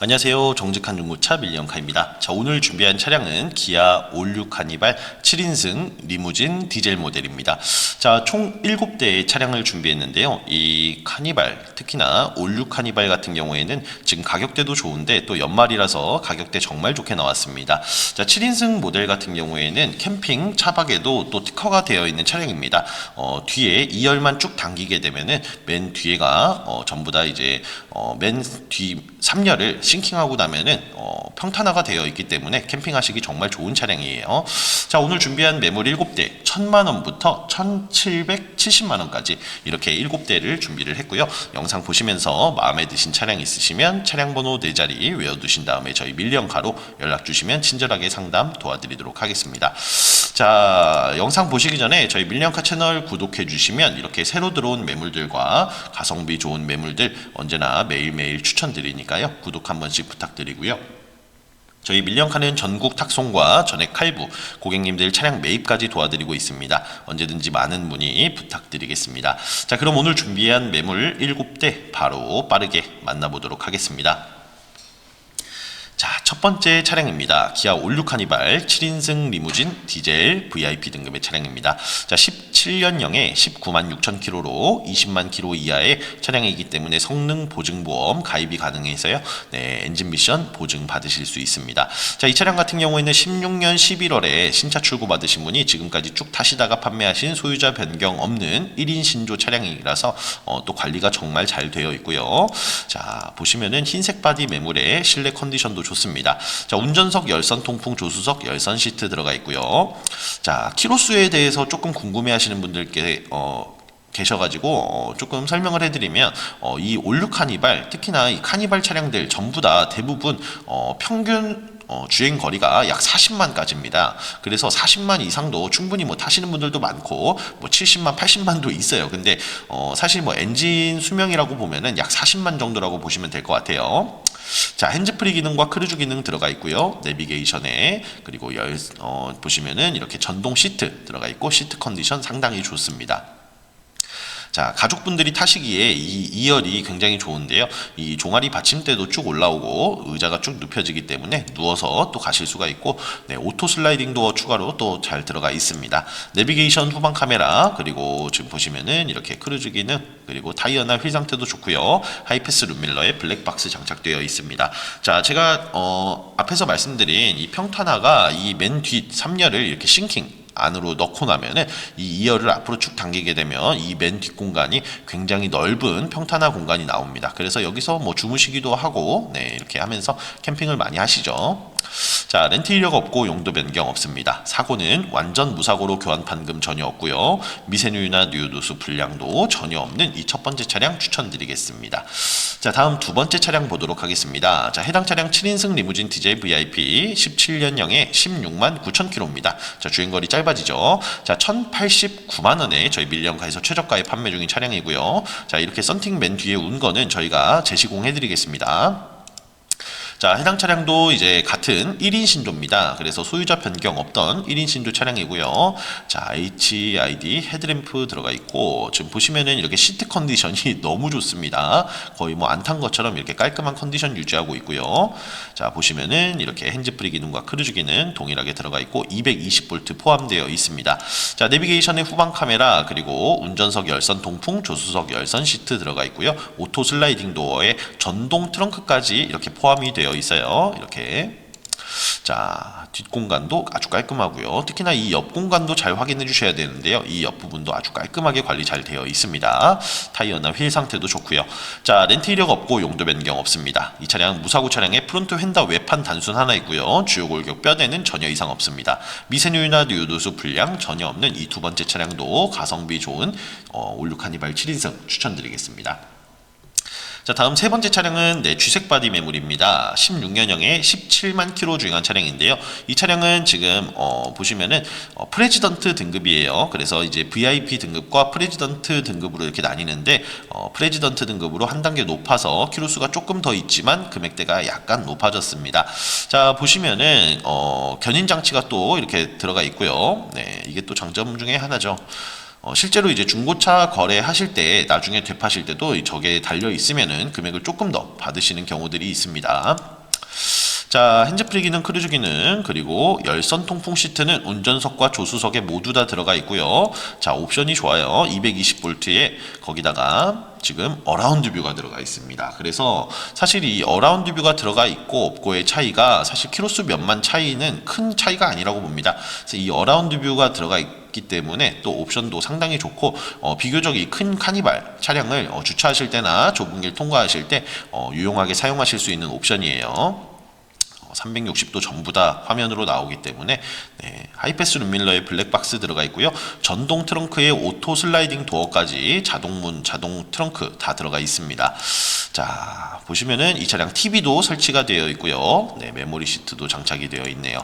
안녕하세요. 정직한 중고차 밀리언 카입니다. 자, 오늘 준비한 차량은 기아 올류 카니발 7인승 리무진 디젤 모델입니다. 자, 총 7대의 차량을 준비했는데요. 이 카니발, 특히나 올류 카니발 같은 경우에는 지금 가격대도 좋은데 또 연말이라서 가격대 정말 좋게 나왔습니다. 자, 7인승 모델 같은 경우에는 캠핑 차박에도 또 특허가 되어 있는 차량입니다. 어, 뒤에 2열만 쭉 당기게 되면은 맨 뒤에가 어, 전부 다 이제 어, 맨 뒤 3열을 싱킹하고 나면은 어, 평탄화가 되어 있기 때문에 캠핑하시기 정말 좋은 차량이에요. 자 오늘 준비한 매물 7대 1000만 원부터 1770만 원까지 이렇게 7대를 준비를 했고요. 영상 보시면서 마음에 드신 차량 있으시면 차량 번호 4자리 외워두신 다음에 저희 밀리언카로 연락 주시면 친절하게 상담 도와드리도록 하겠습니다. 자 영상 보시기 전에 저희 밀리언카 채널 구독해 주시면 이렇게 새로 들어온 매물들과 가성비 좋은 매물들 언제나 매일매일 추천드리니까요. 구독 한 번씩 부탁드리고요. 저희 밀리언카는 전국 탁송과 전액 칼부, 고객님들 차량 매입까지 도와드리고 있습니다. 언제든지 많은 문의 부탁드리겠습니다. 자, 그럼 오늘 준비한 매물 7대 바로 빠르게 만나보도록 하겠습니다. 자, 첫 번째 차량입니다. 기아 올류 카니발 7인승 리무진 디젤 VIP 등급의 차량입니다. 자, 17년형에 19만 6천 킬로로 20만 킬로 이하의 차량이기 때문에 성능 보증 보험 가입이 가능해서요. 네, 엔진 미션 보증 받으실 수 있습니다. 자, 이 차량 같은 경우에는 16년 11월에 신차 출고 받으신 분이 지금까지 쭉 타시다가 판매하신 소유자 변경 없는 1인 신조 차량이라서 어, 또 관리가 정말 잘 되어 있고요. 자, 보시면은 흰색 바디 매물에 실내 컨디션도 좋습니다. 자, 운전석 열선 통풍 조수석 열선 시트 들어가 있고요. 자, 키로수에 대해서 조금 궁금해 하시는 분들께 어, 계셔가지고 어, 조금 설명을 해드리면 어, 이 올류 카니발 특히나 이 카니발 차량들 전부 다 대부분 어, 평균 어, 주행 거리가 약 40만까지입니다. 그래서 40만 이상도 충분히 뭐 타시는 분들도 많고 뭐 70만, 80만도 있어요. 근데 어, 사실 뭐 엔진 수명이라고 보면은 약 40만 정도라고 보시면 될 것 같아요. 자, 핸즈프리 기능과 크루즈 기능 들어가 있고요. 내비게이션에 그리고 열 어, 보시면은 이렇게 전동 시트 들어가 있고 시트 컨디션 상당히 좋습니다. 자, 가족분들이 타시기에 이 2열이 굉장히 좋은데요. 이 종아리 받침대도 쭉 올라오고 의자가 쭉 눕혀지기 때문에 누워서 또 가실 수가 있고 네, 오토 슬라이딩 도어 추가로 또 잘 들어가 있습니다. 내비게이션 후방 카메라 그리고 지금 보시면은 이렇게 크루즈 기능 그리고 타이어나 휠 상태도 좋고요. 하이패스 룸밀러에 블랙박스 장착되어 있습니다. 자, 제가 어, 앞에서 말씀드린 이 평탄화가 이 맨 뒤 3열을 이렇게 싱킹 안으로 넣고 나면은 이 2열을 앞으로 쭉 당기게 되면 이 맨 뒷공간이 굉장히 넓은 평탄화 공간이 나옵니다. 그래서 여기서 뭐 주무시기도 하고 네, 이렇게 하면서 캠핑을 많이 하시죠. 자, 렌트 이력 없고 용도 변경 없습니다. 사고는 완전 무사고로 교환 판금 전혀 없고요. 미세누유나 누유도수 불량도 전혀 없는 이 첫 번째 차량 추천드리겠습니다. 자, 다음 두 번째 차량 보도록 하겠습니다. 자, 해당 차량 7인승 리무진 디젤 VIP 17년형에 16만 9천 킬로입니다. 자, 주행거리 짧아지죠. 자, 1,089만 원에 저희 밀리언가에서 최저가에 판매 중인 차량이고요. 자, 이렇게 썬팅 맨 뒤에 운 거는 저희가 재시공해 드리겠습니다. 자, 해당 차량도 이제 같은 1인 신조입니다. 그래서 소유자 변경 없던 1인 신조 차량이고요. 자, HID 헤드램프 들어가 있고 지금 보시면은 이렇게 시트 컨디션이 너무 좋습니다. 거의 뭐 안 탄 것처럼 이렇게 깔끔한 컨디션 유지하고 있고요. 자, 보시면은 이렇게 핸즈프리 기능과 크루즈 기능 동일하게 들어가 있고 220V 포함되어 있습니다. 자, 내비게이션의 후방 카메라 그리고 운전석 열선 동풍, 조수석 열선 시트 들어가 있고요. 오토 슬라이딩 도어에 전동 트렁크까지 이렇게 포함이 되어 있어요. 이렇게 자, 뒷공간도 아주 깔끔하고요. 특히나 이 옆 공간도 잘 확인해 주셔야 되는데요. 이 옆 부분도 아주 깔끔하게 관리 잘 되어 있습니다. 타이어나 휠 상태도 좋고요. 자, 렌트 이력 없고 용도 변경 없습니다. 이 차량 무사고 차량에 프론트 휀다 외판 단순 하나 있고요. 주요 골격 뼈대는 전혀 이상 없습니다. 미세누유나 누유도수 불량 전혀 없는 이 두 번째 차량도 가성비 좋은 어, 올류 카니발 7인승 추천드리겠습니다. 자, 다음 세 번째 차량은 네, 쥐색 바디 매물입니다. 16년형에 17만 킬로 주행한 차량인데요. 이 차량은 지금 어, 보시면은 어, 프레지던트 등급이에요. 그래서 이제 VIP 등급과 프레지던트 등급으로 이렇게 나뉘는데 어, 프레지던트 등급으로 한 단계 높아서 킬로 수가 조금 더 있지만 금액대가 약간 높아졌습니다. 자, 보시면은 어, 견인 장치가 또 이렇게 들어가 있고요. 네, 이게 또 장점 중에 하나죠. 어, 실제로 이제 중고차 거래하실 때 나중에 되파실 때도 이 저게 달려 있으면은 금액을 조금 더 받으시는 경우들이 있습니다. 자, 핸즈프리 기능, 크루즈 기능, 그리고 열선 통풍 시트는 운전석과 조수석에 모두 다 들어가 있고요. 자, 옵션이 좋아요. 220V에 거기다가 지금 어라운드 뷰가 들어가 있습니다. 그래서 사실 이 어라운드 뷰가 들어가 있고 없고의 차이가 사실 키로수 몇만 차이는 큰 차이가 아니라고 봅니다. 그래서 이 어라운드 뷰가 들어가 있 기 때문에 또 옵션도 상당히 좋고 어, 비교적 이 큰 카니발 차량을 어, 주차하실 때나 좁은 길 통과하실 때 어, 유용하게 사용하실 수 있는 옵션이에요. 360도 전부 다 화면으로 나오기 때문에 네, 하이패스 룸밀러에 블랙박스 들어가 있고요. 전동 트렁크에 오토 슬라이딩 도어까지 자동문, 자동 트렁크 다 들어가 있습니다. 자 보시면은 이 차량 TV도 설치가 되어 있고요. 네, 메모리 시트도 장착이 되어 있네요.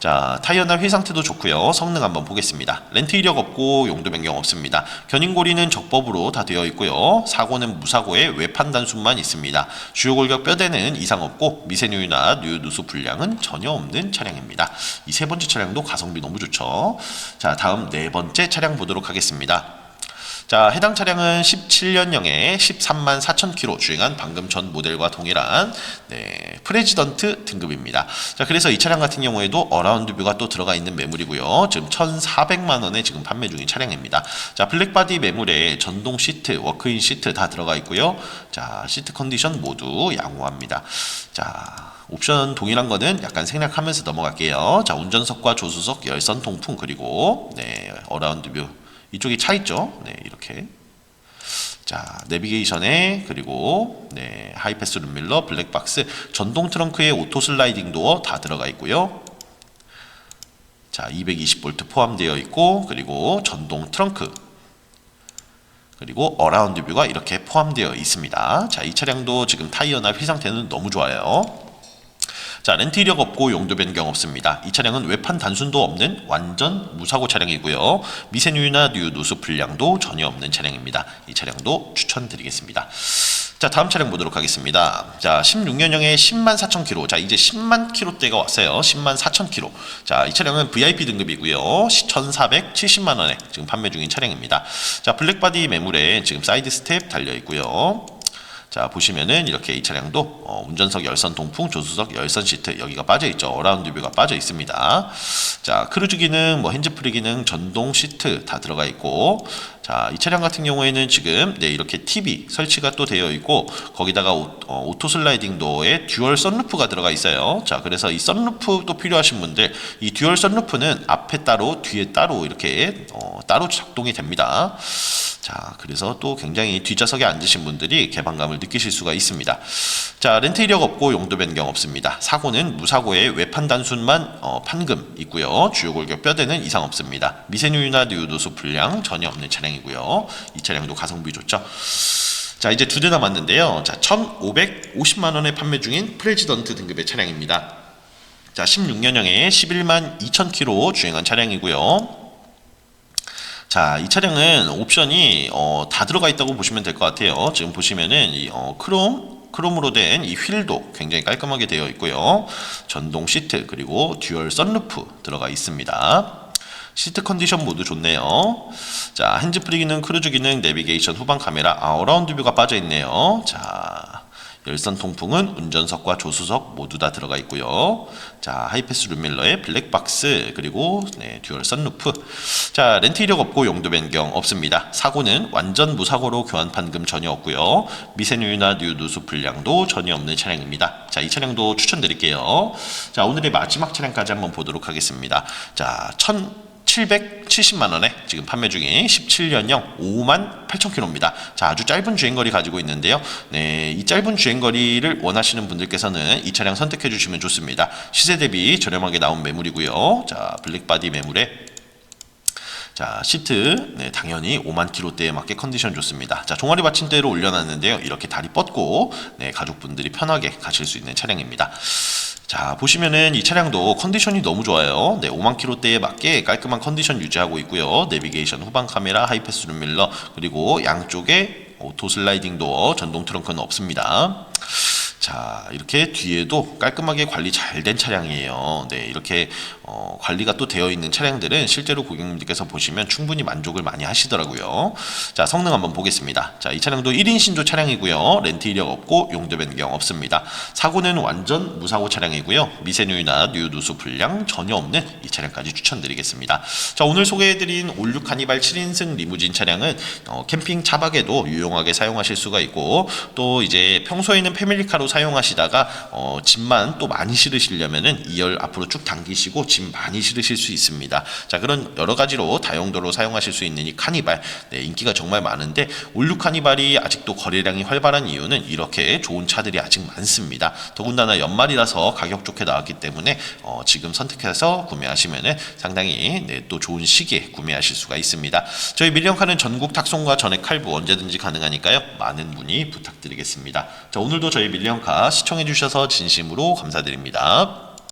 자 타이어나 휠 상태도 좋고요. 성능 한번 보겠습니다. 렌트 이력 없고 용도 변경 없습니다. 견인고리는 적법으로 다 되어 있고요. 사고는 무사고에 외판 단순만 있습니다. 주요 골격 뼈대는 이상 없고 미세누유나 누유 누수 불량은 전혀 없는 차량입니다. 이 세 번째 차량도 가성비 너무 좋죠. 자 다음 네 번째 차량 보도록 하겠습니다. 자, 해당 차량은 17년형에 13만 4천 킬로 주행한 방금 전 모델과 동일한 네, 프레지던트 등급입니다. 자, 그래서 이 차량 같은 경우에도 어라운드 뷰가 또 들어가 있는 매물이고요. 지금 1,400만 원에 지금 판매 중인 차량입니다. 자, 블랙바디 매물에 전동 시트, 워크인 시트 다 들어가 있고요. 자, 시트 컨디션 모두 양호합니다. 자, 옵션 동일한 거는 약간 생략하면서 넘어갈게요. 자, 운전석과 조수석 열선 통풍 그리고 네, 어라운드 뷰 이쪽이 차 있죠. 네, 이렇게. 자, 내비게이션에 그리고 네, 하이패스 룸밀러, 블랙박스, 전동 트렁크에 오토 슬라이딩 도어 다 들어가 있고요. 자, 220V 포함되어 있고 그리고 전동 트렁크 그리고 어라운드 뷰가 이렇게 포함되어 있습니다. 자, 이 차량도 지금 타이어나 휠 상태는 너무 좋아요. 자, 렌트 이력 없고 용도 변경 없습니다. 이 차량은 외판 단순도 없는 완전 무사고 차량이고요. 미세누유나 누유 누수 불량도 전혀 없는 차량입니다. 이 차량도 추천드리겠습니다. 자, 다음 차량 보도록 하겠습니다. 자, 16년형에 10만 4천 킬로. 자, 이제 10만 킬로대가 왔어요. 10만 4천 킬로. 자, 이 차량은 VIP 등급이고요. 1,470만 원에 지금 판매 중인 차량입니다. 자, 블랙바디 매물에 지금 사이드 스텝 달려 있고요. 자 보시면은 이렇게 이 차량도 어, 운전석 열선 동풍, 조수석 열선 시트 여기가 빠져 있죠. 어라운드 뷰가 빠져 있습니다. 자 크루즈 기능, 뭐 핸즈프리 기능, 전동 시트 다 들어가 있고 자, 이 차량 같은 경우에는 지금 네, 이렇게 TV 설치가 또 되어 있고 거기다가 오, 어, 오토 슬라이딩 도어에 듀얼 썬루프가 들어가 있어요. 자, 그래서 이 썬루프도 필요하신 분들 이 듀얼 썬루프는 앞에 따로 뒤에 따로 이렇게 어, 따로 작동이 됩니다. 자, 그래서 또 굉장히 뒷좌석에 앉으신 분들이 개방감을 느끼실 수가 있습니다. 자, 렌트 이력 없고 용도 변경 없습니다. 사고는 무사고에 외판 단순만 어, 판금 있고요. 주요 골격 뼈대는 이상 없습니다. 미세누유나 누유도수 불량 전혀 없는 차량 이고요. 이 차량도 가성비 좋죠. 자, 이제 두 대 남았는데요. 자, 1,550만 원에 판매 중인 프레지던트 등급의 차량입니다. 자, 16년형에 11만 2천 킬로 주행한 차량이고요. 자, 이 차량은 옵션이 어, 다 들어가 있다고 보시면 될 것 같아요. 지금 보시면은 이 어, 크롬 크롬으로 된 이 휠도 굉장히 깔끔하게 되어 있고요. 전동 시트 그리고 듀얼 썬루프 들어가 있습니다. 시트 컨디션 모두 좋네요. 자, 핸즈프리 기능, 크루즈 기능, 내비게이션, 후방 카메라, 아, 어라운드 뷰가 빠져 있네요. 자, 열선 통풍은 운전석과 조수석 모두 다 들어가 있고요. 자, 하이패스 룸밀러에 블랙박스 그리고 네, 듀얼 선루프. 자, 렌트 이력 없고 용도 변경 없습니다. 사고는 완전 무사고로 교환 판금 전혀 없고요. 미세누유나 뉴누수 불량도 전혀 없는 차량입니다. 자, 이 차량도 추천드릴게요. 자, 오늘의 마지막 차량까지 한번 보도록 하겠습니다. 자, 1000 770만 원에 지금 판매 중인 17년형 5만 8천 킬로입니다. 자, 아주 짧은 주행거리 가지고 있는데요. 네, 이 짧은 주행거리를 원하시는 분들께서는 이 차량 선택해 주시면 좋습니다. 시세 대비 저렴하게 나온 매물이고요. 자, 블랙바디 매물에 자, 시트, 네, 당연히 5만 킬로대에 맞게 컨디션 좋습니다. 자, 종아리 받침대로 올려놨는데요. 이렇게 다리 뻗고, 네, 가족분들이 편하게 가실 수 있는 차량입니다. 자, 보시면은 이 차량도 컨디션이 너무 좋아요. 네, 5만 킬로대에 맞게 깔끔한 컨디션 유지하고 있고요. 내비게이션, 후방 카메라, 하이패스 룸밀러, 그리고 양쪽에 오토 슬라이딩 도어, 전동 트렁크는 없습니다. 자, 이렇게 뒤에도 깔끔하게 관리 잘 된 차량이에요. 네, 이렇게 어, 관리가 또 되어 있는 차량들은 실제로 고객님들께서 보시면 충분히 만족을 많이 하시더라고요. 자, 성능 한번 보겠습니다. 자, 이 차량도 1인 신조 차량이고요. 렌트 이력 없고 용도 변경 없습니다. 사고는 완전 무사고 차량이고요. 미세누유나 누유 누수 불량 전혀 없는 이 차량까지 추천드리겠습니다. 자, 오늘 소개해드린 올류 카니발 7인승 리무진 차량은 어, 캠핑 차박에도 유용하게 사용하실 수가 있고 또 이제 평소에는 패밀리카로 사용하시다가 어, 짐만 또 많이 실으시려면은 2열 앞으로 쭉 당기시고 짐 많이 실으실 수 있습니다. 자 그런 여러 가지로 다용도로 사용하실 수 있는 이 카니발 네, 인기가 정말 많은데 올류 카니발이 아직도 거래량이 활발한 이유는 이렇게 좋은 차들이 아직 많습니다. 더군다나 연말이라서 가격 좋게 나왔기 때문에 어, 지금 선택해서 구매하시면은 상당히 네, 또 좋은 시기에 구매하실 수가 있습니다. 저희 밀리언카는 전국 탁송과 전액 할부 언제든지 가능하니까요. 많은 문의 부탁드리겠습니다. 자, 오늘도 저희 밀리언 카 시청해 주셔서 진심으로 감사드립니다.